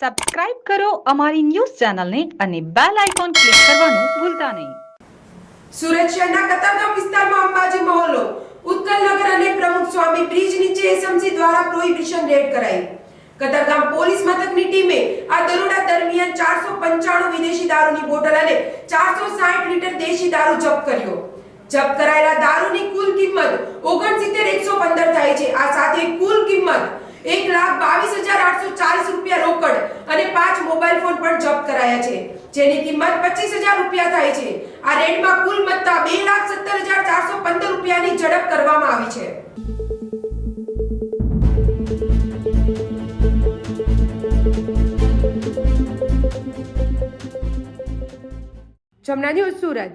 Subscribe કરો અમારી news ચેનલને અને બેલ આઇકોન ક્લિક કરવાનું ભૂલતા નહીં. સુરત શહેરના કતારગામ વિસ્તારમાં અંબાજી મહોલ્લો, ઉત્કલ નગર અને પ્રમુખ સ્વામી બ્રિજ નીચે એસએમસી દ્વારા પ્રોહિબિશન રેડ કરાઈ. કતારગામ પોલીસ મથકની ટીમે આ દરોડા દરમિયાન 495 વિદેશી દારૂની બોટલ અને 460 લીટર દેશી દારૂ જપ્ત કર્યો. જપ્ત કરાયેલા દારૂની કુલ કિંમત 69115 થાય છે. આ સાથે કુલ કિંમત એક લાખ 22 મોબાઈલ ફોન પણ જપ્ત કરાયા છે, જેની કિંમત પચીસ હજાર રૂપિયા થાય છે. આ રેડમાં કુલ મત્તા બે લાખ સત્તર હજાર ચારસો પંદર રૂપિયાની ઝડપ કરવામાં આવી છે. જમના ન્યૂઝ સુરત.